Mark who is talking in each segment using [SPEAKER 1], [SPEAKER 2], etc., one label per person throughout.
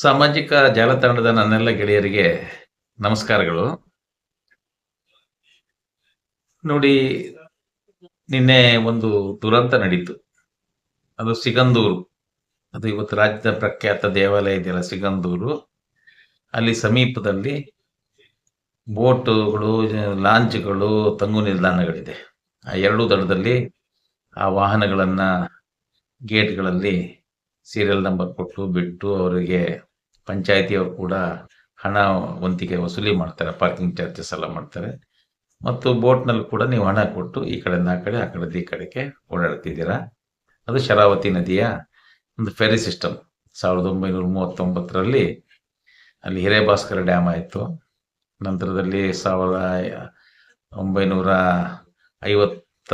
[SPEAKER 1] ಸಾಮಾಜಿಕ ಜಾಲತಾಣದ ನನ್ನೆಲ್ಲ ಗೆಳೆಯರಿಗೆ ನಮಸ್ಕಾರಗಳು. ನೋಡಿ, ನಿನ್ನೆ ಒಂದು ದುರಂತ ನಡೀತು. ಅದು ಸಿಗಂದೂರು. ಅದು ಇವತ್ತು ರಾಜ್ಯದ ಪ್ರಖ್ಯಾತ ದೇವಾಲಯ ಇದೆಯಲ್ಲ, ಸಿಗಂದೂರು. ಅಲ್ಲಿ ಸಮೀಪದಲ್ಲಿ ಬೋಟುಗಳು ಲಾಂಚ್ಗಳು ತಂಗು ನಿಲ್ದಾಣಗಳಿದೆ. ಆ ಎರಡೂ ದಡದಲ್ಲಿ ಆ ವಾಹನಗಳನ್ನು ಗೇಟ್ಗಳಲ್ಲಿ ಸೀರಿಯಲ್ ನಂಬರ್ ಕೊಟ್ಟು ಬಿಟ್ಟು ಅವರಿಗೆ ಪಂಚಾಯತಿಯವರು ಕೂಡ ಹಣ ವಂತಿಗೆ ವಸೂಲಿ ಮಾಡ್ತಾರೆ ಪಾರ್ಕಿಂಗ್ ಚಾರ್ಜಸ್ ಎಲ್ಲ ಮಾಡ್ತಾರೆ. ಮತ್ತು ಬೋಟ್ನಲ್ಲಿ ಕೂಡ ನೀವು ಹಣ ಕೊಟ್ಟು ಈ ಕಡೆಯಿಂದ ಆ ಕಡೆ, ಆ ಕಡೆದು ಈ ಕಡೆಗೆ ಓಡಾಡ್ತಿದ್ದೀರಾ. ಅದು ಶರಾವತಿ ನದಿಯ ಒಂದು ಫೆರಿ ಸಿಸ್ಟಮ್ ಸಾವಿರದ ಒಂಬೈನೂರ ಮೂವತ್ತೊಂಬತ್ತರಲ್ಲಿ ಅಲ್ಲಿ ಹಿರೇಭಾಸ್ಕರ ಡ್ಯಾಮ್ ಆಯಿತು. ನಂತರದಲ್ಲಿ ಸಾವಿರದ ಒಂಬೈನೂರ ಐವತ್ತ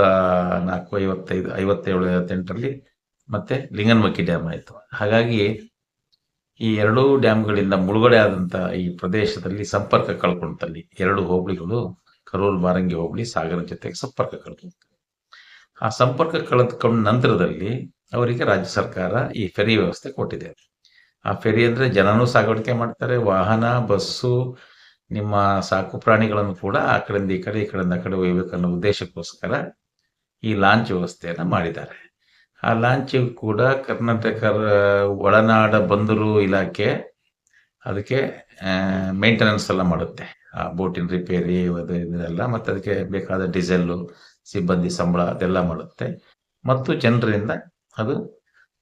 [SPEAKER 1] ನಾಲ್ಕು, ಐವತ್ತೈದು, ಐವತ್ತೇಳು, ಐವತ್ತೆಂಟರಲ್ಲಿ ಮತ್ತೆ ಲಿಂಗನಮಕ್ಕಿ ಡ್ಯಾಮ್ ಆಯಿತು. ಹಾಗಾಗಿ ಈ ಎರಡೂ ಡ್ಯಾಮ್ಗಳಿಂದ ಮುಳುಗಡೆ ಆದಂಥ ಈ ಪ್ರದೇಶದಲ್ಲಿ ಸಂಪರ್ಕ ಕಳ್ಕೊಳ್ತಲ್ಲಿ ಎರಡು ಹೋಬಳಿಗಳು, ಕರೂರು ಬಾರಂಗಿ ಹೋಬಳಿ ಸಾಗರ ಜೊತೆಗೆ ಸಂಪರ್ಕ ಕಳ್ಕೊಂತ ಆ ಸಂಪರ್ಕ ಕಳೆದುಕೊಂಡ ನಂತರದಲ್ಲಿ ಅವರಿಗೆ ರಾಜ್ಯ ಸರ್ಕಾರ ಈ ಫೆರಿ ವ್ಯವಸ್ಥೆ ಕೊಟ್ಟಿದೆ. ಆ ಫೆರಿ ಅಂದ್ರೆ ಜನನೂ ಸಾಗಾಣಿಕೆ ಮಾಡ್ತಾರೆ, ವಾಹನ, ಬಸ್ಸು, ನಿಮ್ಮ ಸಾಕು ಪ್ರಾಣಿಗಳನ್ನು ಕೂಡ ಆ ಕಡೆಯಿಂದ ಈ ಕಡೆ, ಈ ಕಡೆಯಿಂದ ಆ ಕಡೆ ಒಯ್ಯಬೇಕನ್ನೋ ಉದ್ದೇಶಕ್ಕೋಸ್ಕರ ಈ ಲಾಂಚ್ ವ್ಯವಸ್ಥೆಯನ್ನು ಮಾಡಿದ್ದಾರೆ. ಆ ಲಾಂಚ್ ಕೂಡ ಕರ್ನಾಟಕ ಒಳನಾಡ ಬಂದರು ಇಲಾಖೆ ಅದಕ್ಕೆ ಮೇಂಟೆನೆನ್ಸ್ ಎಲ್ಲ ಮಾಡುತ್ತೆ. ಆ ಬೋಟಿನ ರಿಪೇರಿ ಅದು ಇದೆಲ್ಲ ಮತ್ತು ಅದಕ್ಕೆ ಬೇಕಾದ ಡೀಸೆಲ್ಲು ಸಿಬ್ಬಂದಿ ಸಂಬಳ ಅದೆಲ್ಲ ಮಾಡುತ್ತೆ. ಮತ್ತು ಜನರಿಂದ ಅದು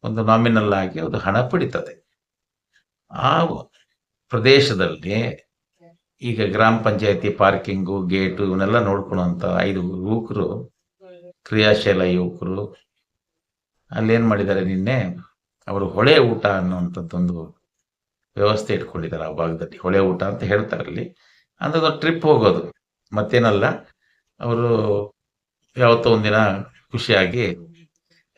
[SPEAKER 1] ಒಂದು ನಾಮಿನಲ್ ಆಗಿ ಅದು ಹಣ ಪಡಿತದೆ. ಆ ಪ್ರದೇಶದಲ್ಲಿ ಈಗ ಗ್ರಾಮ ಪಂಚಾಯತಿ ಪಾರ್ಕಿಂಗು ಗೇಟು ಇವನ್ನೆಲ್ಲ ನೋಡ್ಕೊಳ್ಳುವಂತ ಐದು ಯುವಕರು ಕ್ರಿಯಾಶೀಲ ಯುವಕರು ಅಲ್ಲೇನ್ ಮಾಡಿದ್ದಾರೆ ನಿನ್ನೆ? ಅವರು ಹೊಳೆ ಊಟ ಅನ್ನುವಂಥದ್ದೊಂದು ವ್ಯವಸ್ಥೆ ಇಟ್ಕೊಂಡಿದ್ದಾರೆ ಆ ಭಾಗದಲ್ಲಿ. ಹೊಳೆ ಊಟ ಅಂತ ಹೇಳ್ತಾರೆ ಅಲ್ಲಿ. ಅಂದ್ರೆ ಟ್ರಿಪ್ ಹೋಗೋದು. ಮತ್ತೇನಲ್ಲ, ಅವರು ಯಾವತ್ತೋ ಒಂದಿನ ಖುಷಿಯಾಗಿ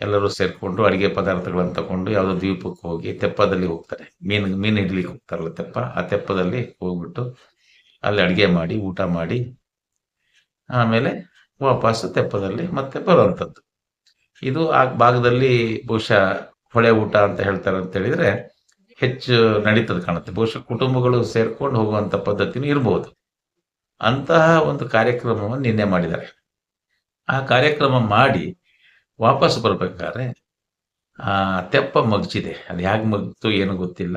[SPEAKER 1] ಎಲ್ಲರೂ ಸೇರಿಕೊಂಡು ಅಡುಗೆ ಪದಾರ್ಥಗಳನ್ನು ತಗೊಂಡು ಯಾವುದೋ ದ್ವೀಪಕ್ಕೆ ಹೋಗಿ ತೆಪ್ಪದಲ್ಲಿ ಹೋಗ್ತಾರೆ. ಮೀನು ಮೀನು ಹಿಡ್ಲಿಕ್ಕೆ ಹೋಗ್ತಾರಲ್ಲ ತೆಪ್ಪ. ಆ ತೆಪ್ಪದಲ್ಲಿ ಹೋಗ್ಬಿಟ್ಟು ಅಲ್ಲಿ ಅಡುಗೆ ಮಾಡಿ, ಊಟ ಮಾಡಿ, ಆಮೇಲೆ ವಾಪಸ್ ತೆಪ್ಪದಲ್ಲಿ ಮತ್ತೆ ಬರುವಂಥದ್ದು. ಇದು ಆ ಭಾಗದಲ್ಲಿ ಬಹುಶಃ ಹೊಳೆ ಊಟ ಅಂತ ಹೇಳ್ತಾರೆ ಅಂತ ಹೇಳಿದ್ರೆ ಹೆಚ್ಚು ನಡೀತದೆ ಕಾಣುತ್ತೆ. ಬಹುಶಃ ಕುಟುಂಬಗಳು ಸೇರ್ಕೊಂಡು ಹೋಗುವಂತ ಪದ್ಧತಿನೂ ಇರಬಹುದು ಅಂತಹ ಒಂದು ಕಾರ್ಯಕ್ರಮವನ್ನು ನಿನ್ನೆ ಮಾಡಿದ್ದಾರೆ. ಆ ಕಾರ್ಯಕ್ರಮ ಮಾಡಿ ವಾಪಸ್ ಬರ್ಬೇಕಾದ್ರೆ ಆ ತೆಪ್ಪ ಮಗ್ಚಿದೆ. ಅದು ಹೇಗೆ ಮಗ್ತು ಏನು ಗೊತ್ತಿಲ್ಲ.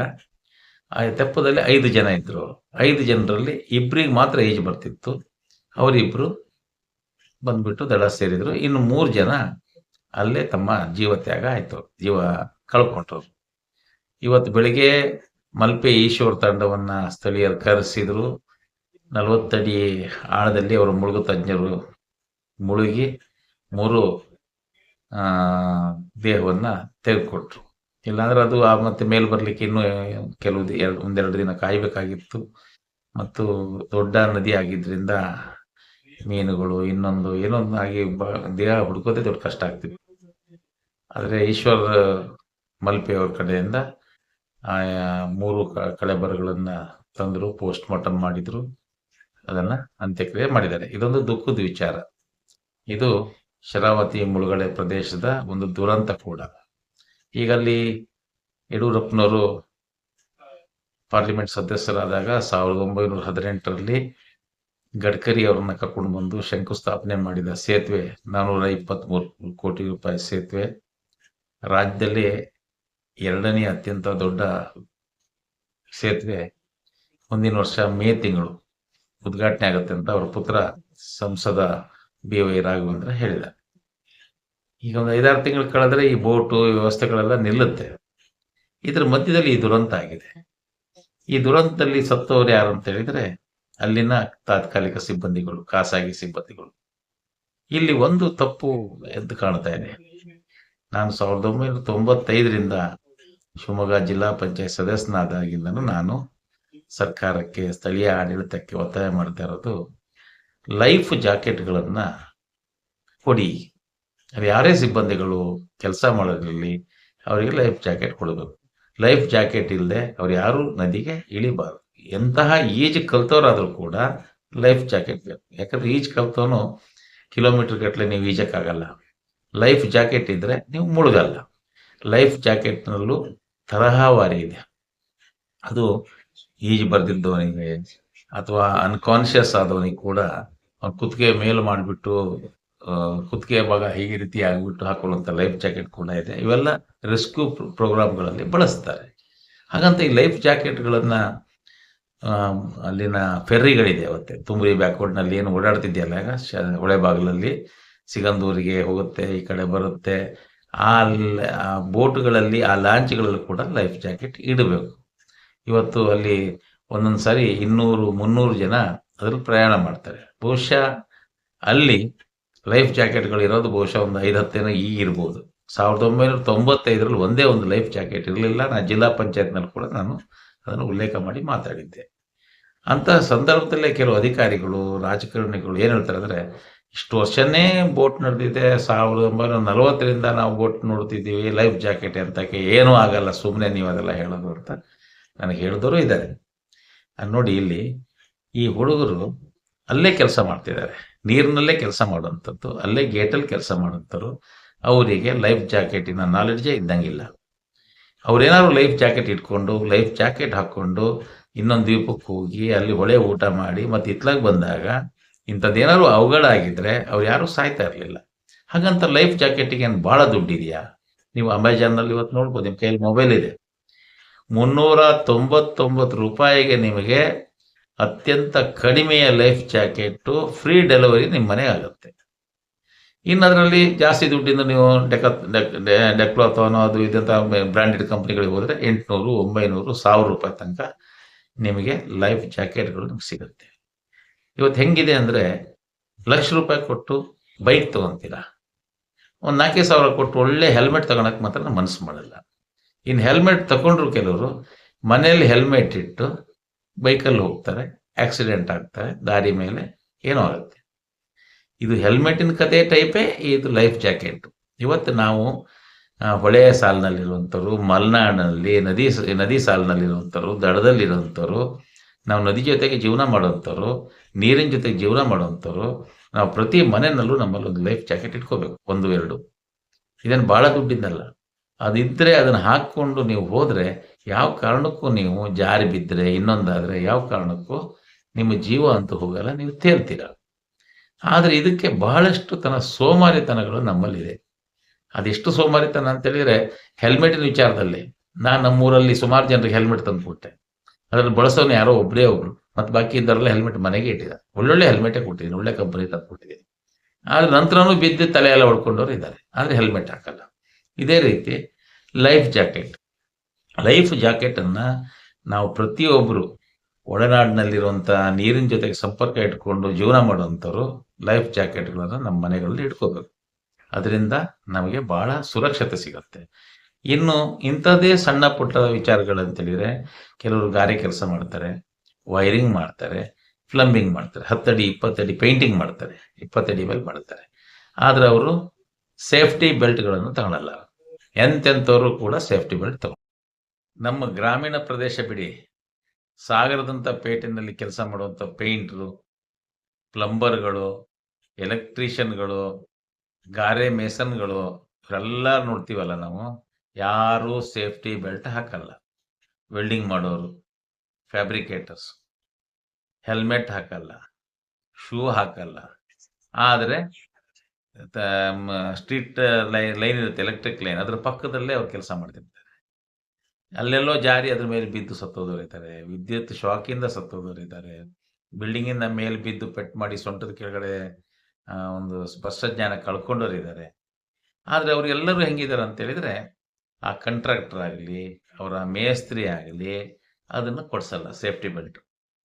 [SPEAKER 1] ಆ ತೆಪ್ಪದಲ್ಲಿ ಐದು ಜನ ಇದ್ರು. ಐದು ಜನರಲ್ಲಿ ಇಬ್ಬರಿಗೆ ಮಾತ್ರ ಏಜ್ ಬರ್ತಿತ್ತು. ಅವರಿಬ್ರು ಬಂದ್ಬಿಟ್ಟು ದಡ ಸೇರಿದ್ರು. ಇನ್ನು ಮೂರು ಜನ ಅಲ್ಲೇ ತಮ್ಮ ಜೀವ ತ್ಯಾಗ ಆಯ್ತು, ಜೀವ ಕಳ್ಕೊಂಡ್ರು. ಇವತ್ತು ಬೆಳಿಗ್ಗೆ ಮಲ್ಪೆ ಈಶ್ವರ ತಂಡವನ್ನು ಸ್ಥಳೀಯರು ಕರೆಸಿದ್ರು. ನಲವತ್ತಡಿ ಆಳದಲ್ಲಿ ಅವರು ಮುಳುಗು ತಜ್ಞರು ಮುಳುಗಿ ಮೂರು ದೇಹವನ್ನ ತೆಗೆದುಕೊಟ್ರು. ಇಲ್ಲಾಂದ್ರೆ ಅದು ಆ ಮತ್ತೆ ಮೇಲೆ ಬರ್ಲಿಕ್ಕೆ ಇನ್ನೂ ಕೆಲವು ಎರಡು, ಒಂದೆರಡು ದಿನ ಕಾಯಬೇಕಾಗಿತ್ತು. ಮತ್ತು ದೊಡ್ಡ ನದಿ ಆಗಿದ್ರಿಂದ ಮೀನುಗಳು ಇನ್ನೊಂದು ಏನೊಂದು ಆಗಿ ಬ- ದೇಹ ಹುಡುಕೋದೇ ದೊಡ್ಡ ಕಷ್ಟ ಆಗ್ತಿತ್ತು. ಆದರೆ ಈಶ್ವರ್, ಮಲ್ಪೆ ಅವ್ರ ಕಡೆಯಿಂದ ಮೂರು ಕ- ಕಳೆಬರಗಳನ್ನು ತಂದರು ಪೋಸ್ಟ್ ಮಾರ್ಟಮ್ ಮಾಡಿದರು. ಅದನ್ನು ಅಂತ್ಯಕ್ರಿಯೆ ಮಾಡಿದ್ದಾರೆ. ಇದೊಂದು ದುಃಖದ ವಿಚಾರ. ಇದು ಶರಾವತಿ ಮುಳುಗಡೆ ಪ್ರದೇಶದ ಒಂದು ದುರಂತ ಕೂಡ. ಈಗ ಅಲ್ಲಿ ಯಡಿಯೂರಪ್ಪನವರು ಪಾರ್ಲಿಮೆಂಟ್ ಸದಸ್ಯರಾದಾಗ ಸಾವಿರದ ಒಂಬೈನೂರ ಹದಿನೆಂಟರಲ್ಲಿ ಗಡ್ಕರಿ ಅವ್ರನ್ನ ಕರ್ಕೊಂಡು ಬಂದು ಶಂಕುಸ್ಥಾಪನೆ ಮಾಡಿದ ಸೇತುವೆ, ನಾನೂರ ಇಪ್ಪತ್ತ್ಮೂರು ಕೋಟಿ ರೂಪಾಯಿ ಸೇತುವೆ. ರಾಜ್ಯದಲ್ಲಿ ಎರಡನೇ ಅತ್ಯಂತ ದೊಡ್ಡ ಸೇತುವೆ ಮುಂದಿನ ವರ್ಷ ಮೇ ತಿಂಗಳು ಉದ್ಘಾಟನೆ ಆಗುತ್ತೆ ಅಂತ ಅವರ ಪುತ್ರ ಸಂಸದ ಬಿ ವೈ ರಾಘವೇಂದ್ರ ಹೇಳಿದ ಈಗ ಒಂದು ಐದಾರು ತಿಂಗಳು ಕಳೆದ್ರೆ ಈ ಬೋಟು ವ್ಯವಸ್ಥೆಗಳೆಲ್ಲ ನಿಲ್ಲುತ್ತೆ. ಇದ್ರ ಮಧ್ಯದಲ್ಲಿ ಈ ದುರಂತ ಆಗಿದೆ. ಈ ದುರಂತದಲ್ಲಿ ಸತ್ತವರು ಯಾರು ಅಂತ ಹೇಳಿದ್ರೆ ಅಲ್ಲಿನ ತಾತ್ಕಾಲಿಕ ಸಿಬ್ಬಂದಿಗಳು, ಖಾಸಗಿ ಸಿಬ್ಬಂದಿಗಳು. ಇಲ್ಲಿ ಒಂದು ತಪ್ಪು ಎದ್ದು ಕಾಣ್ತಾ ಇದೆ. ನಾನು ಸಾವಿರದ ಒಂಬೈನೂರ ತೊಂಬತ್ತೈದರಿಂದ ಶಿವಮೊಗ್ಗ ಜಿಲ್ಲಾ ಪಂಚಾಯತ್ ಸದಸ್ಯನಾದಾಗಿಂದನೂ ನಾನು ಸರ್ಕಾರಕ್ಕೆ ಸ್ಥಳೀಯ ಆಡಳಿತಕ್ಕೆ ಒತ್ತಾಯ ಮಾಡ್ತಾ ಇರೋದು, ಲೈಫ್ ಜಾಕೆಟ್ಗಳನ್ನು ಕೊಡಿ. ಅದು ಯಾರೇ ಸಿಬ್ಬಂದಿಗಳು ಕೆಲಸ ಮಾಡೋದ್ರಲ್ಲಿ ಅವರಿಗೆ ಲೈಫ್ ಜಾಕೆಟ್ ಕೊಡಬೇಕು. ಲೈಫ್ ಜಾಕೆಟ್ ಇಲ್ಲದೆ ಅವ್ರು ಯಾರು ನದಿಗೆ ಇಳಿಬಾರ್ದು. ಎಂತಹ ಈಜು ಕಲ್ತವ್ರಾದ್ರೂ ಕೂಡ ಲೈಫ್ ಜಾಕೆಟ್ ಬೇಕು. ಯಾಕಂದ್ರೆ ಈಜು ಕಲ್ತವನು ಕಿಲೋಮೀಟರ್ ಗಟ್ಟಲೆ ನೀವು ಈಜಕ್ಕಾಗಲ್ಲ. ಲೈಫ್ ಜಾಕೆಟ್ ಇದ್ದರೆ ನೀವು ಮುಳುಗಲ್ಲ. ಲೈಫ್ ಜಾಕೆಟ್ನಲ್ಲೂ ತರಹವಾರಿ ಇದೆ. ಅದು ಈಜು ಬರೆದಿದ್ದವನಿಗೆ ಅಥವಾ ಅನ್ಕಾನ್ಷಿಯಸ್ ಆದವನಿಗೆ ಕೂಡ ಕುತ್ತಿಗೆ ಮೇಲು ಮಾಡಿಬಿಟ್ಟು ಕುತ್ತಿಗೆ ಭಾಗ ಹೀಗೆ ರೀತಿ ಆಗಿಬಿಟ್ಟು ಹಾಕೊಳ್ಳುವಂಥ ಲೈಫ್ ಜಾಕೆಟ್ ಕೂಡ ಇದೆ. ಇವೆಲ್ಲ ರೆಸ್ಕ್ಯೂ ಪ್ರೋಗ್ರಾಮ್ಗಳಲ್ಲಿ ಬಳಸ್ತಾರೆ. ಹಾಗಂತ ಈ ಲೈಫ್ ಜಾಕೆಟ್ಗಳನ್ನು ಅಲ್ಲಿನ ಫೆರ್ರಿಗಳಿದೆ ಅವತ್ತೆ. ಬ್ಯಾಕ್‌ವರ್ಡ್ ಬ್ಯಾಕ್ವರ್ಡ್ನಲ್ಲಿ ಏನು ಓಡಾಡ್ತಿದೆಯಲ್ಲ ಈಗ ಹೊಳೆ ಬಾಗಿಲಲ್ಲಿ ಸಿಗಂದೂರಿಗೆ ಹೋಗುತ್ತೆ, ಈ ಕಡೆ ಬರುತ್ತೆ. ಆ ಬೋಟ್ಗಳಲ್ಲಿ, ಆ ಲಾಂಚ್ಗಳಲ್ಲಿ ಕೂಡ ಲೈಫ್ ಜಾಕೆಟ್ ಇಡಬೇಕು. ಇವತ್ತು ಅಲ್ಲಿ ಒಂದೊಂದು ಸಾರಿ ಇನ್ನೂರು, ಮುನ್ನೂರು ಜನ ಅದ್ರಲ್ಲಿ ಪ್ರಯಾಣ ಮಾಡ್ತಾರೆ. ಬಹುಶಃ ಅಲ್ಲಿ ಲೈಫ್ ಜಾಕೆಟ್ಗಳು ಇರೋದು ಬಹುಶಃ ಒಂದು ಐದು ಹತ್ತೇನೋ ಈಗ ಇರ್ಬೋದು. ಸಾವಿರದ ಒಂಬೈನೂರ ತೊಂಬತ್ತೈದರಲ್ಲಿ ಒಂದೇ ಒಂದು ಲೈಫ್ ಜಾಕೆಟ್ ಇರಲಿಲ್ಲ. ನಾನು ಜಿಲ್ಲಾ ಪಂಚಾಯತ್ನಲ್ಲಿ ಕೂಡ ನಾನು ಅದನ್ನು ಉಲ್ಲೇಖ ಮಾಡಿ ಮಾತಾಡಿದ್ದೆ. ಅಂತಹ ಸಂದರ್ಭದಲ್ಲೇ ಕೆಲವು ಅಧಿಕಾರಿಗಳು, ರಾಜಕಾರಣಿಗಳು ಏನು ಹೇಳ್ತಾರೆ ಅಂದರೆ ಇಷ್ಟು ವರ್ಷನೇ ಬೋಟ್ ನಡೆದಿದೆ, ಸಾವಿರದ ಒಂಬೈನೂರ ನಲವತ್ತರಿಂದ ನಾವು ಬೋಟ್ ನೋಡ್ತಿದ್ದೀವಿ, ಲೈಫ್ ಜಾಕೆಟ್ ಅಂತಕ್ಕೆ ಏನೂ ಆಗಲ್ಲ ಸುಮ್ಮನೆ ನೀವು ಅದೆಲ್ಲ ಹೇಳೋದು ಅಂತ ನನಗೆ ಹೇಳಿದವರು ಇದ್ದಾರೆ. ನೋಡಿ ಇಲ್ಲಿ ಈ ಹುಡುಗರು ಅಲ್ಲೇ ಕೆಲಸ ಮಾಡ್ತಿದ್ದಾರೆ. ನೀರಿನಲ್ಲೇ ಕೆಲಸ ಮಾಡುವಂಥದ್ದು, ಅಲ್ಲೇ ಗೇಟಲ್ಲಿ ಕೆಲಸ ಮಾಡುವಂಥವ್ರು. ಅವರಿಗೆ ಲೈಫ್ ಜಾಕೆಟಿನ ನಾಲೆಡ್ಜೇ ಇದ್ದಂಗಿಲ್ಲ. ಅವ್ರೇನಾದ್ರು ಲೈಫ್ ಜಾಕೆಟ್ ಇಟ್ಕೊಂಡು, ಲೈಫ್ ಜಾಕೆಟ್ ಹಾಕ್ಕೊಂಡು ಇನ್ನೊಂದು ದ್ವೀಪಕ್ಕೆ ಹೋಗಿ ಅಲ್ಲಿ ಹೊಳೆ ಊಟ ಮಾಡಿ ಮತ್ತೆ ಇತ್ಲಾಗ ಬಂದಾಗ ಇಂಥದ್ದೇನಾದ್ರು ಅವಘಡ ಆಗಿದ್ರೆ ಅವ್ರು ಯಾರೂ ಸಾಯ್ತಾ ಇರಲಿಲ್ಲ. ಹಾಗಂತ ಲೈಫ್ ಜಾಕೆಟಿಗೆ ಏನು ಭಾಳ ದುಡ್ಡಿದೆಯಾ? ನೀವು ಅಮೆಜಾನ್ನಲ್ಲಿ ಇವತ್ತು ನೋಡ್ಬೋದು ನಿಮ್ಮ ಕೈಯಲ್ಲಿ ಮೊಬೈಲ್ ಇದೆ. ಮುನ್ನೂರ ತೊಂಬತ್ತೊಂಬತ್ತು ರೂಪಾಯಿಗೆ ನಿಮಗೆ ಅತ್ಯಂತ ಕಡಿಮೆಯ ಲೈಫ್ ಜಾಕೆಟ್ಟು ಫ್ರೀ ಡೆಲಿವರಿ ನಿಮ್ಮ ಮನೆಗೆ ಆಗುತ್ತೆ. ಇನ್ನು ಅದರಲ್ಲಿ ಜಾಸ್ತಿ ದುಡ್ಡಿಂದ ನೀವು ಡೆಕ ಡೆಕ್ಲೋಥೋನೋ ಅದು ಇದಂಥ ಬ್ರ್ಯಾಂಡೆಡ್ ಕಂಪ್ನಿಗಳಿಗೆ ಹೋದರೆ ಎಂಟುನೂರು, ಒಂಬೈನೂರು, ಸಾವಿರ ರೂಪಾಯಿ ತನಕ ನಿಮಗೆ ಲೈಫ್ ಜಾಕೆಟ್ಗಳು ನಿಮ್ಗೆ ಸಿಗುತ್ತೆ. ಇವತ್ತು ಹೆಂಗಿದೆ ಅಂದರೆ ಲಕ್ಷ ರೂಪಾಯಿ ಕೊಟ್ಟು ಬೈಕ್ ತೊಗೊತೀರ? ಒಂದು ನಾಲ್ಕೈದು ಸಾವಿರ ಕೊಟ್ಟು ಒಳ್ಳೆ ಹೆಲ್ಮೆಟ್ ತಗೊಳಕ್ಕೆ ಮಾತ್ರ ನಾನು ಮನಸ್ಸು ಮಾಡಲ್ಲ. ಇನ್ನು ಹೆಲ್ಮೆಟ್ ತಗೊಂಡ್ರು ಕೆಲವರು ಮನೆಯಲ್ಲಿ ಹೆಲ್ಮೆಟ್ ಇಟ್ಟು ಬೈಕಲ್ಲಿ ಹೋಗ್ತಾರೆ ಆಕ್ಸಿಡೆಂಟ್ ಆಗ್ತಾರೆ, ದಾರಿ ಮೇಲೆ ಏನೋ ಆಗುತ್ತೆ. ಇದು ಹೆಲ್ಮೆಟಿನ ಕತೆ ಟೈಪೇ ಇದು ಲೈಫ್ ಜಾಕೆಟ್ ಇವತ್ತು ನಾವು ಹೊಳೆಯ ಸಾಲಿನಲ್ಲಿರುವಂಥವ್ರು ಮಲೆನಾಡಿನಲ್ಲಿ ನದಿ ನದಿ ಸಾಲಿನಲ್ಲಿರುವಂಥವ್ರು, ದಡದಲ್ಲಿರುವಂಥವ್ರು ನಾವು ನದಿ ಜೊತೆಗೆ ಜೀವನ ಮಾಡುವಂಥವ್ರು, ನೀರಿನ ಜೊತೆಗೆ ಜೀವನ ಮಾಡುವಂಥವ್ರು, ನಾವು ಪ್ರತಿ ಮನೆಯಲ್ಲೂ ನಮ್ಮಲ್ಲಿ ಒಂದು ಲೈಫ್ ಜಾಕೆಟ್ ಇಟ್ಕೋಬೇಕು, ಒಂದು, ಎರಡು. ಇದನ್ನು ಭಾಳ ದುಡ್ಡಿದ್ದಲ್ಲ. ಅದಿದ್ದರೆ ಅದನ್ನು ಹಾಕ್ಕೊಂಡು ನೀವು ಹೋದರೆ ಯಾವ ಕಾರಣಕ್ಕೂ ನೀವು ಜಾರಿ ಬಿದ್ದರೆ ಇನ್ನೊಂದಾದರೆ ಯಾವ ಕಾರಣಕ್ಕೂ ನಿಮ್ಮ ಜೀವ ಅಂತೂ ಹೋಗಲ್ಲ, ನೀವು ತೇಲ್ತೀರ. ಆದರೆ ಇದಕ್ಕೆ ಬಹಳಷ್ಟು ತನ ಸೋಮಾರಿತನಗಳು ನಮ್ಮಲ್ಲಿದೆ. ಅದೆಷ್ಟು ಸೋಮಾರಿತನ ಅಂತೇಳಿದರೆ ಹೆಲ್ಮೆಟಿನ ವಿಚಾರದಲ್ಲಿ. ನಾನು ನಮ್ಮೂರಲ್ಲಿ ಸುಮಾರು ಜನರಿಗೆ ಹೆಲ್ಮೆಟ್ ತಂದುಕೊಟ್ಟೆ. ಅದರಲ್ಲಿ ಬಳಸೋನು ಯಾರೋ ಒಬ್ಬರೇ ಒಬ್ರು. ಮತ್ತು ಬಾಕಿ ಇದ್ದವರೆಲ್ಲ ಹೆಲ್ಮೆಟ್ ಮನೆಗೆ ಇಟ್ಟಿದ್ದಾರೆ. ಒಳ್ಳೊಳ್ಳೆ ಹೆಲ್ಮೆಟೇ ಕೊಟ್ಟಿದ್ದೀನಿ, ಒಳ್ಳೆ ಕಂಪನಿ ತಂದು ಕೊಟ್ಟಿದ್ದೀನಿ. ಆದ್ರೆ ನಂತರನೂ ಬಿದ್ದು ತಲೆ ಎಲ್ಲ ಹೊಡ್ಕೊಂಡವ್ರು ಇದ್ದಾರೆ. ಆದರೆ ಹೆಲ್ಮೆಟ್ ಹಾಕಲ್ಲ. ಇದೇ ರೀತಿ ಲೈಫ್ ಜಾಕೆಟ್ ಲೈಫ್ ಜಾಕೆಟನ್ನು ನಾವು ಪ್ರತಿಯೊಬ್ಬರು ಒಳನಾಡಿನಲ್ಲಿರುವಂಥ ನೀರಿನ ಜೊತೆಗೆ ಸಂಪರ್ಕ ಇಟ್ಕೊಂಡು ಜೀವನ ಮಾಡುವಂಥವ್ರು ಲೈಫ್ ಜಾಕೆಟ್ಗಳನ್ನು ನಮ್ಮ ಮನೆಗಳಲ್ಲಿ ಇಟ್ಕೋಬೇಕು. ಅದರಿಂದ ನಮಗೆ ಬಹಳ ಸುರಕ್ಷತೆ ಸಿಗುತ್ತೆ. ಇನ್ನು ಇಂಥದ್ದೇ ಸಣ್ಣ ಪುಟ್ಟ ವಿಚಾರಗಳಂತೇಳಿದರೆ ಕೆಲವರು ಗಾರೆ ಕೆಲಸ ಮಾಡ್ತಾರೆ, ವೈರಿಂಗ್ ಮಾಡ್ತಾರೆ, ಪ್ಲಂಬಿಂಗ್ ಮಾಡ್ತಾರೆ ಹತ್ತಡಿ ಇಪ್ಪತ್ತಡಿ ಪೇಂಟಿಂಗ್ ಮಾಡ್ತಾರೆ ಇಪ್ಪತ್ತಡಿ ಮೇಲೆ ಮಾಡ್ತಾರೆ. ಆದರೆ ಅವರು ಸೇಫ್ಟಿ ಬೆಲ್ಟ್ಗಳನ್ನು ತಗೊಳಲ್ಲ. ಎಂತೆಂಥವರು ಕೂಡ ಸೇಫ್ಟಿ ಬೆಲ್ಟ್ ತಗೊ ನಮ್ಮ ಗ್ರಾಮೀಣ ಪ್ರದೇಶ ಬಿಡಿ. ಸಾಗರದಂಥ ಪೇಟೆನಲ್ಲಿ ಕೆಲಸ ಮಾಡುವಂಥ ಪೇಂಟ್ರು, ಪ್ಲಂಬರ್ಗಳು, ಎಲೆಕ್ಟ್ರಿಷಿಯನ್ಗಳು, ಗಾರೆ ಮೇಸನ್ಗಳು, ಇವರೆಲ್ಲ ನೋಡ್ತೀವಲ್ಲ ನಾವು. ಯಾರೂ ಸೇಫ್ಟಿ ಬೆಲ್ಟ್ ಹಾಕಲ್ಲ. ವೆಲ್ಡಿಂಗ್ ಮಾಡೋರು, ಫ್ಯಾಬ್ರಿಕೇಟರ್ಸ್. ಹೆಲ್ಮೆಟ್ ಹಾಕಲ್ಲ, ಶೂ ಹಾಕಲ್ಲ. ಆದರೆ ಸ್ಟ್ರೀಟ್ ಲೈನ್ ಲೈನ್ ಇರುತ್ತೆ, ಎಲೆಕ್ಟ್ರಿಕ್ ಲೈನ್. ಅದ್ರ ಪಕ್ಕದಲ್ಲೇ ಅವ್ರು ಕೆಲಸ ಮಾಡ್ತಿರ್ತಾರೆ. ಅಲ್ಲೆಲ್ಲೋ ಜಾರಿ ಅದ್ರ ಮೇಲೆ ಬಿದ್ದು ಸತ್ತೋದವ್ರು ಇದ್ದಾರೆ ವಿದ್ಯುತ್ ಶಾಕಿಂದ ಇದ್ದಾರೆ ಬಿಲ್ಡಿಂಗಿಂದ ಮೇಲೆ ಬಿದ್ದು ಪೆಟ್ ಮಾಡಿ ಸೊಂಟದ ಕೆಳಗಡೆ ಒಂದು ಸ್ಪರ್ಶಜ್ಞಾನ ಜ್ಞಾನ ಕಳ್ಕೊಂಡವರಿದ್ದಾರೆ ಆದರೆ ಅವರೆಲ್ಲರೂ ಹೆಂಗಿದ್ದಾರೆ ಅಂತ ಹೇಳಿದ್ರೆ ಆ ಕಂಟ್ರಾಕ್ಟರ್ ಆಗಲಿ, ಅವರ ಮೇಸ್ತ್ರಿ ಆಗಲಿ, ಅದನ್ನು ಕೊಡಿಸಲ್ಲ. ಸೇಫ್ಟಿ ಬೆಲ್ಟ್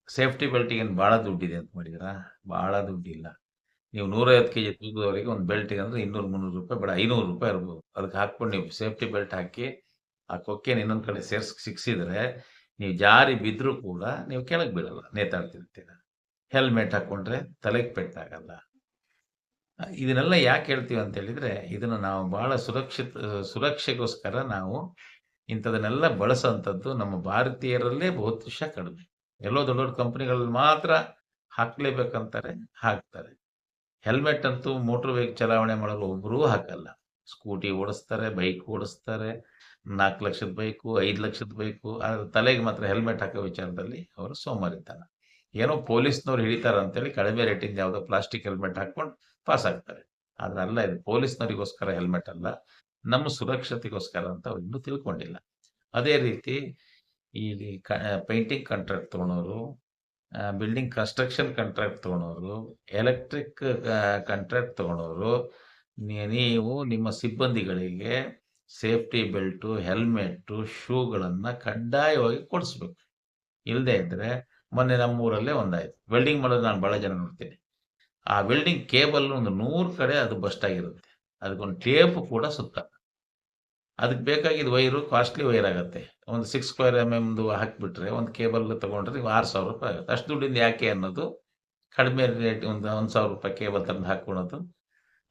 [SPEAKER 1] ಸೇಫ್ಟಿ ಬೆಲ್ಟಿಗೇನು ಭಾಳ ದುಡ್ಡಿದೆ ಅಂತ ಮಾಡಿದಿರಾ? ಭಾಳ ದುಡ್ಡಿಲ್ಲ. ನೀವು ನೂರೈವತ್ತು ಕೆ ಜಿ ತೂಕದವರೆಗೆ ಒಂದು ಬೆಲ್ಟಿಗೆ ಅಂದರೆ ಇನ್ನೂರು ಮುನ್ನೂರು ರೂಪಾಯಿ ಬೇಡ, ಐನೂರು ರೂಪಾಯಿ ಇರ್ಬೋದು. ಅದಕ್ಕೆ ಹಾಕ್ಕೊಂಡು ನೀವು ಸೇಫ್ಟಿ ಬೆಲ್ಟ್ ಹಾಕಿ, ಆ ಕೊಕ್ಕೆನ ಇನ್ನೊಂದು ಕಡೆ ಸೇರ್ಸ್ ಸಿಕ್ಸಿದ್ರೆ, ನೀವು ಜಾರಿ ಬಿದ್ದರೂ ಕೂಡ ನೀವು ಕೆಳಗೆ ಬೀಳಲ್ಲ ನೇತಾಡ್ತಿರ್ತೀರ. ಹೆಲ್ಮೆಟ್ ಹಾಕ್ಕೊಂಡ್ರೆ ತಲೆಗೆ ಪೆಟ್ಟಾಗಲ್ಲ. ಇದನ್ನೆಲ್ಲ ಯಾಕೆ ಹೇಳ್ತೀವಿ ಅಂತ ಹೇಳಿದ್ರೆ, ಇದನ್ನು ನಾವು ಬಹಳ ಸುರಕ್ಷಿತ, ಸುರಕ್ಷೆಗೋಸ್ಕರ ನಾವು ಇಂಥದನ್ನೆಲ್ಲ ಬಳಸೋಂಥದ್ದು ನಮ್ಮ ಭಾರತೀಯರಲ್ಲೇ ಬಹುತೇಕ ಕಡಿಮೆ. ಎಲ್ಲೋ ದೊಡ್ಡ ದೊಡ್ಡ ಕಂಪ್ನಿಗಳಲ್ಲಿ ಮಾತ್ರ ಹಾಕ್ಲೇಬೇಕಂತಾರೆ, ಹಾಕ್ತಾರೆ. ಹೆಲ್ಮೆಟ್ ಅಂತೂ ಮೋಟರ್ ವೆಹಿಕಲ್ ಚಲಾವಣೆ ಮಾಡಲು ಒಬ್ಬರೂ ಹಾಕಲ್ಲ. ಸ್ಕೂಟಿ ಓಡಿಸ್ತಾರೆ, ಬೈಕ್ ಓಡಿಸ್ತಾರೆ, ನಾಲ್ಕು ಲಕ್ಷದ ಬೈಕು, ಐದು ಲಕ್ಷದ ಬೈಕು ಆದರೆ ತಲೆಗೆ ಮಾತ್ರ ಹೆಲ್ಮೆಟ್ ಹಾಕೋ ವಿಚಾರದಲ್ಲಿ ಅವರು ಸೋಮಾರಿತನ. ಏನೋ ಪೊಲೀಸ್ನವ್ರು ಹಿಡಿತಾರ ಅಂತೇಳಿ ಕಡಿಮೆ ರೇಟಿಂದ ಯಾವುದೋ ಪ್ಲಾಸ್ಟಿಕ್ ಹೆಲ್ಮೆಟ್ ಹಾಕೊಂಡು ಪಾಸ್ ಆಗ್ತಾರೆ. ಆದ್ರೆ ಅಲ್ಲ, ಇದು ಪೊಲೀಸ್ನವರಿಗೋಸ್ಕರ ಹೆಲ್ಮೆಟ್ ಅಲ್ಲ, ನಮ್ಮ ಸುರಕ್ಷತೆಗೋಸ್ಕರ ಅಂತ ಅವ್ರು ಇನ್ನೂ ತಿಳ್ಕೊಂಡಿಲ್ಲ. ಅದೇ ರೀತಿ ಈ ಪೇಂಟಿಂಗ್ ಕಾಂಟ್ರಾಕ್ಟ್ ತೊಗೊಳೋರು ಬಿಲ್ಡಿಂಗ್ ಕನ್ಸ್ಟ್ರಕ್ಷನ್ ಕಾಂಟ್ರಾಕ್ಟ್ ತೊಗೊಳೋರು ಎಲೆಕ್ಟ್ರಿಕ್ ಕಾಂಟ್ರಾಕ್ಟ್ ತೊಗೊಳೋರು ನೀವು ನಿಮ್ಮ ಸಿಬ್ಬಂದಿಗಳಿಗೆ ಸೇಫ್ಟಿ ಬೆಲ್ಟು ಹೆಲ್ಮೆಟ್ಟು ಶೂಗಳನ್ನು ಕಡ್ಡಾಯವಾಗಿ ಕೊಡಿಸ್ಬೇಕು. ಇಲ್ಲದೆ ಇದ್ದರೆ ಮೊನ್ನೆ ನಮ್ಮೂರಲ್ಲೇ ಒಂದಾಯ್ತು. ವೆಲ್ಡಿಂಗ್ ಮಾಡೋದು ನಾನು ಭಾಳ ಜನ ನೋಡ್ತೀನಿ. ಆ ವೆಲ್ಡಿಂಗ್ ಕೇಬಲ್ ಒಂದು ನೂರು ಕಡೆ ಅದು ಬಸ್ಟ್ ಆಗಿರುತ್ತೆ. ಅದಕ್ಕೊಂದು ಟೇಪ್ ಕೂಡ ಸುತ್ತ. ಅದಕ್ಕೆ ಬೇಕಾಗಿದ್ದು ವೈರು ಕಾಸ್ಟ್ಲಿ ವೈರ್ ಆಗುತ್ತೆ. ಒಂದು ಸಿಕ್ಸ್ ಸ್ಕ್ವೇರ್ ಎಂ ಎಮ್ದು ಹಾಕಿಬಿಟ್ರೆ ಒಂದು ಕೇಬಲ್ ತೊಗೊಂಡ್ರೆ ಆರು ಸಾವಿರ ರೂಪಾಯಿ ಆಗುತ್ತೆ. ಅಷ್ಟು ದುಡ್ಡಿಂದ ಯಾಕೆ ಅನ್ನೋದು ಕಡಿಮೆ ರೇಟ್ ಒಂದು ಒಂದು ಸಾವಿರ ರೂಪಾಯಿ ಕೇಬಲ್ ತಂದು ಹಾಕ್ಕೊಳೋದು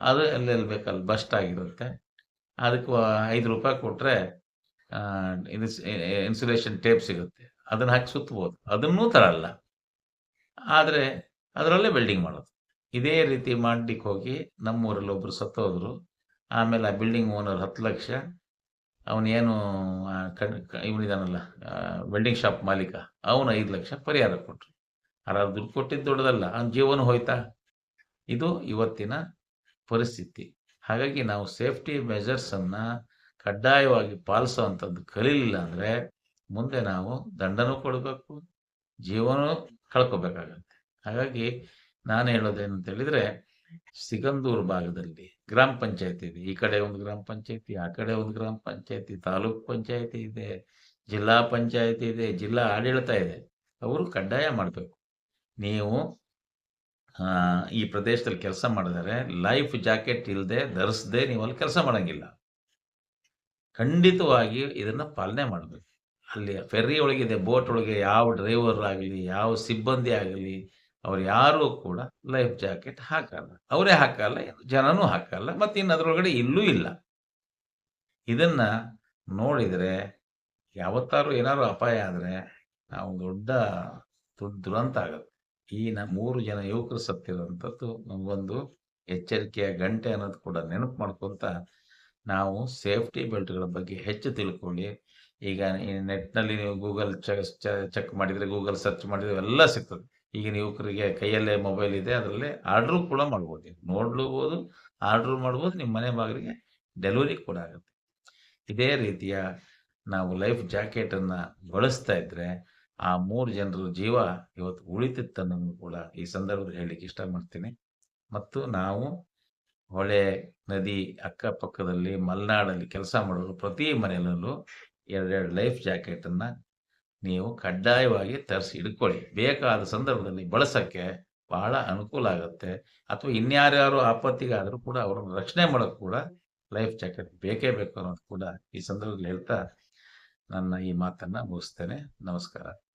[SPEAKER 1] ಅದು ಎಲ್ಲೆಲ್ಲಿ ಬೇಕಲ್ಲಿ ಬಸ್ಟ್ ಆಗಿರುತ್ತೆ. ಅದಕ್ಕೆ ಐದು ರೂಪಾಯಿ ಕೊಟ್ಟರೆ ಇನ್ಸುಲೇಷನ್ ಟೇಪ್ ಸಿಗುತ್ತೆ. ಅದನ್ನು ಹಾಕಿ ಸುತ್ತಬೋದು ಅದನ್ನೂ ತರಲ್ಲ. ಆದರೆ ಅದರಲ್ಲೇ ವೆಲ್ಡಿಂಗ್ ಮಾಡೋದು. ಇದೇ ರೀತಿ ಮಾಡ್ಲಿಕ್ಕೆ ಹೋಗಿ ನಮ್ಮೂರಲ್ಲಿ ಒಬ್ಬರು ಸತ್ತೋದ್ರು. ಆಮೇಲೆ ಆ ಬಿಲ್ಡಿಂಗ್ ಓನರ್ ಹತ್ತು ಲಕ್ಷ. ಅವನೇನು ಇವನಿದಾನಲ್ಲ ವೆಲ್ಡಿಂಗ್ ಶಾಪ್ ಮಾಲೀಕ. ಅವನು ಐದು ಲಕ್ಷ ಪರಿಹಾರ ಕೊಟ್ಟರು ಆದ್ರೆ ದುಡ್ಡು ಕೊಟ್ಟಿದ್ದು ದೊಡ್ಡದಲ್ಲ, ಅವ್ನ ಜೀವನ ಹೋಯ್ತಾ? ಇದು ಇವತ್ತಿನ ಪರಿಸ್ಥಿತಿ. ಹಾಗಾಗಿ ನಾವು ಸೇಫ್ಟಿ ಮೆಜರ್ಸನ್ನು ಕಡ್ಡಾಯವಾಗಿ ಪಾಲಿಸುವಂಥದ್ದು ಕಲೀಲಿಲ್ಲ ಅಂದರೆ ಮುಂದೆ ನಾವು ದಂಡನೂ ಕೊಡಬೇಕು, ಜೀವನೂ ಕಳ್ಕೊಬೇಕಾಗತ್ತೆ. ಹಾಗಾಗಿ ನಾನು ಹೇಳೋದೇನು ಅಂತ ಹೇಳಿದ್ರೆ, ಸಿಗಂದೂರು ಭಾಗದಲ್ಲಿ ಗ್ರಾಮ ಪಂಚಾಯತಿ ಇದೆ. ಈ ಕಡೆ ಒಂದು ಗ್ರಾಮ ಪಂಚಾಯತಿ, ಆ ಕಡೆ ಒಂದು ಗ್ರಾಮ ಪಂಚಾಯತಿ, ತಾಲೂಕ್ ಪಂಚಾಯತಿ ಇದೆ, ಜಿಲ್ಲಾ ಪಂಚಾಯತಿ ಇದೆ, ಜಿಲ್ಲಾ ಆಡಳಿತ ಇದೆ. ಅವರು ಕಡ್ಡಾಯ ಮಾಡಬೇಕು. ನೀವು ಈ ಪ್ರದೇಶದಲ್ಲಿ ಕೆಲಸ ಮಾಡಿದರೆ, ಲೈಫ್ ಜಾಕೆಟ್ ಇಲ್ಲದೆ ಧರಿಸದೆ ನೀವು ಅಲ್ಲಿ ಕೆಲಸ ಮಾಡಂಗಿಲ್ಲ. ಖಂಡಿತವಾಗಿ ಇದನ್ನ ಪಾಲನೆ ಮಾಡಬೇಕು. ಅಲ್ಲಿ ಫೆರ್ರಿ ಒಳಗಿದೆ, ಬೋಟ್ ಒಳಗೆ ಯಾವ ಡ್ರೈವರ್ ಆಗಲಿ, ಯಾವ ಸಿಬ್ಬಂದಿ ಆಗಲಿ ಅವ್ರು ಯಾರೂ ಕೂಡ ಲೈಫ್ ಜಾಕೆಟ್ ಹಾಕಲ್ಲ. ಅವರೇ ಹಾಕಲ್ಲ, ಜನನೂ ಹಾಕಲ್ಲ, ಮತ್ತೆ ಇನ್ನು ಅದರೊಳಗಡೆ ಇಲ್ಲೂ ಇಲ್ಲ. ಇದನ್ನ ನೋಡಿದರೆ ಯಾವತ್ತಾರು ಏನಾದ್ರು ಅಪಾಯ ಆದರೆ ನಾವು ದೊಡ್ಡ ದುರಂತ ಆಗುತ್ತೆ. ಈ ನ ಮೂರು ಜನ ಯುವಕರು ಸತ್ತಿರುವಂಥದ್ದು ನಮಗೊಂದು ಎಚ್ಚರಿಕೆಯ ಗಂಟೆ ಅನ್ನೋದು ಕೂಡ ನೆನಪು ಮಾಡ್ಕೊಂತ ನಾವು ಸೇಫ್ಟಿ ಬೆಲ್ಟ್ಗಳ ಬಗ್ಗೆ ಹೆಚ್ಚು ತಿಳ್ಕೊಳ್ಳಿ ಈಗ ನೆಟ್ನಲ್ಲಿ ನೀವು ಗೂಗಲ್ ಚೆಕ್ ಮಾಡಿದರೆ ಗೂಗಲ್ ಸರ್ಚ್ ಮಾಡಿದ್ರೆ ಎಲ್ಲ ಸಿಗ್ತದೆ. ಈಗಿನ ಯುವಕರಿಗೆ ಕೈಯಲ್ಲೇ ಮೊಬೈಲ್ ಇದೆ, ಅದರಲ್ಲೇ ಆರ್ಡ್ರು ಕೂಡ ಮಾಡ್ಬೋದು. ನೋಡ್ಲೂಬೋದು ಆರ್ಡ್ರು ಮಾಡ್ಬೋದು, ನಿಮ್ಮ ಮನೆ ಬಾಗಿಲಿಗೆ ಡೆಲಿವರಿ ಕೂಡ ಆಗುತ್ತೆ. ಇದೇ ರೀತಿಯ ನಾವು ಲೈಫ್ ಜಾಕೆಟನ್ನು ಬಳಸ್ತಾ ಇದ್ರೆ ಆ ಮೂರು ಜನರ ಜೀವ ಇವತ್ತು ಉಳಿತಿತ್ತನ್ನು ಕೂಡ ಈ ಸಂದರ್ಭದಲ್ಲಿ ಹೇಳಲಿಕ್ಕೆ ಇಷ್ಟಪಡ್ತೀನಿ. ಮತ್ತು ನಾವು ಹೊಳೆ, ನದಿ ಅಕ್ಕಪಕ್ಕದಲ್ಲಿ ಮಲೆನಾಡಲ್ಲಿ ಕೆಲಸ ಮಾಡೋರು ಪ್ರತಿ ಮನೆಯಲ್ಲೂ ಎರಡೆರಡು ಲೈಫ್ ಜಾಕೆಟನ್ನು ನೀವು ಕಡ್ಡಾಯವಾಗಿ ತರಿಸಿ ಇಟ್ಕೊಳ್ಳಿ. ಬೇಕಾದ ಸಂದರ್ಭದಲ್ಲಿ ಬಳಸೋಕ್ಕೆ ಬಹಳ ಅನುಕೂಲ ಆಗುತ್ತೆ. ಅಥವಾ ಇನ್ಯಾರ್ಯಾರು ಆಪತ್ತಿಗಾದರೂ ಕೂಡ ಅವರನ್ನು ರಕ್ಷಣೆ ಮಾಡೋಕ್ಕೆ ಕೂಡ ಲೈಫ್ ಜಾಕೆಟ್ ಬೇಕೇ ಬೇಕು ಅನ್ನೋದು ಕೂಡ ಈ ಸಂದರ್ಭದಲ್ಲಿ ಹೇಳ್ತಾ ನನ್ನ ಈ ಮಾತನ್ನು ಮುಗಿಸ್ತೇನೆ. ನಮಸ್ಕಾರ.